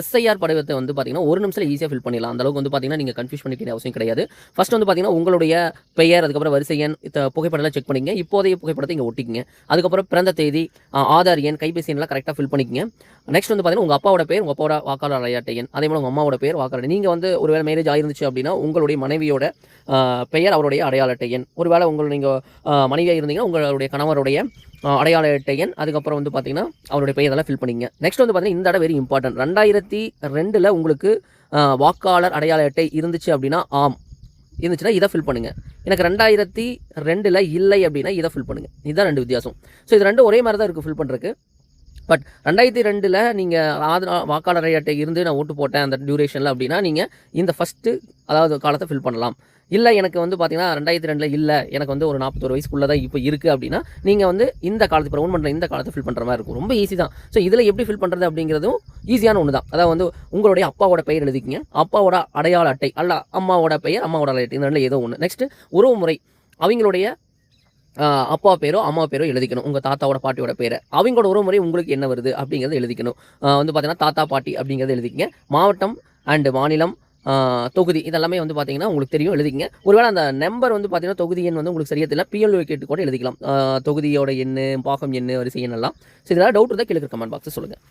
SIR படிவத்தை வந்து பார்த்தீங்கன்னா ஒரு நிமிஷத்தில் ஈஸியாக ஃபில் பண்ணிடலாம். அந்த அளவுக்கு வந்து பார்த்தீங்கன்னா நீங்கள் கன்ஃபியூஸ் பண்ணிக்க அவசியம் கிடையாது. ஃபஸ்ட் வந்து பார்த்தீங்கன்னா உங்களுடைய பெயர் அதுக்கப்புறம் வரிசை எண் இந்த புகைப்படம்லாம் செக் பண்ணிங்க இப்போதைய புகைப்படத்தை இங்கே ஒட்டிக்கிங்க. அதுக்கப்புறம் பிறந்த தேதி ஆதார் எண் கைபேசி எண்ணெலாம் கரெக்டாக ஃபில் பண்ணிக்கங்க. நெக்ஸ்ட் வந்து பார்த்தீங்கன்னா உங்கள் அப்பாவோட பேர் உங்கள் அப்பாவோட வாக்காளர் அடையாட்டை எண் அதே மாதிரி உங்கள் அம்மாவோட பேர் வாக்காளர் நீங்கள் வந்து ஒருவேளை மேரேஜ் ஆயிருந்துச்சு அப்படின்னா உங்களுடைய மனைவியோட பெயர் அவருடைய அடையாள அட்டை எண். ஒருவேளை உங்களை நீங்கள் மனைவியாக இருந்தீங்கன்னா உங்களுடைய கணவருடைய அடையாள அட்டை எண். அதுக்கப்புறம் வந்து பார்த்தீங்கன்னா அவருடைய பெயர் எல்லாம் ஃபில் பண்ணிங்க நெக்ஸ்ட் வந்து பார்த்தீங்கன்னா இந்த இடம் வெரி இம்பார்ட்டன்ட் ரெண்டாயிரத்தி ரெண்டில் உங்களுக்கு வாக்காளர் அடையாள அட்டை இருந்துச்சு அப்படின்னா ஆம். இருந்துச்சுன்னா இதை ஃபில் பண்ணுங்கள் எனக்கு ரெண்டாயிரத்தி ரெண்டில் இல்லை அப்படின்னா இதை ஃபில் பண்ணுங்க. இதுதான் ரெண்டு வித்தியாசம். ஸோ இது ரெண்டும் ஒரே மாதிரி தான் இருக்குது ஃபில் பண்ணுறதுக்கு பட் ரெண்டாயிரத்தி ரெண்டில் நீங்கள் ஆதரா வாக்காளர் அட்டை இருந்து நான் ஓட்டு போட்டேன் அந்த டியூரேஷனில் அப்படின்னா நீங்கள் இந்த ஃபஸ்ட்டு அதாவது காலத்தை ஃபில் பண்ணலாம். இல்லை எனக்கு வந்து பார்த்தீங்கன்னா ரெண்டாயிரத்தி ரெண்டில் இல்லை எனக்கு வந்து ஒரு நாற்பத்தொரு வயசுக்குள்ளே தான் இப்போ இருக்குது அப்படின்னா நீங்கள் வந்து இந்த காலத்து இப்போ பண்ணுற இந்த காலத்தை ஃபில் பண்ணுற மாதிரி இருக்கும். ரொம்ப ஈஸி தான். ஸோ இதில் எப்படி ஃபில் பண்ணுறது அப்படிங்கிறதும் ஈஸியான ஒன்று தான் அதாவது வந்து உங்களுடைய அப்பாவோட பெயர் எழுதிக்கிங்க. அப்பாவோட அடையாள அட்டை அல்ல அம்மாவோட பெயர் அம்மாவோட அடையாள அட்டை. இந்த ரெண்டில் ஏதோ ஒன்று நெக்ஸ்ட்டு உறவு முறை அவங்களுடைய அப்பா பேரோ அம்மா பேரோ எழுதிக்கணும். உங்கள் தாத்தாவோட பாட்டியோட பேரை. அவங்களோட உறவுமுறை உங்களுக்கு என்ன வருது அப்படிங்கிறத எழுதிக்கணும். வந்து பார்த்தீங்கன்னா தாத்தா பாட்டி அப்படிங்கிறத எழுதிக்கங்க. மாவட்டம் அண்டு மாநிலம் தொகுதி இதெல்லாமே வந்து பார்த்தீங்கன்னா உங்களுக்கு தெரியும் எழுதிக்கங்க. ஒருவேளை அந்த நம்பர் வந்து பார்த்தீங்கன்னா தொகுதி எண் வந்து உங்களுக்கு சரியா தெரியல. பிஎல்ஓ கேட்டு கூட எழுதிக்கலாம். தொகுதியோட எண் பாகம் எண் வரிசை எண் எல்லாம் ஸோ இதெல்லாம் டவுட் இருந்தால் கீழே கமெண்ட் பாக்ஸ் சொல்லுங்கள்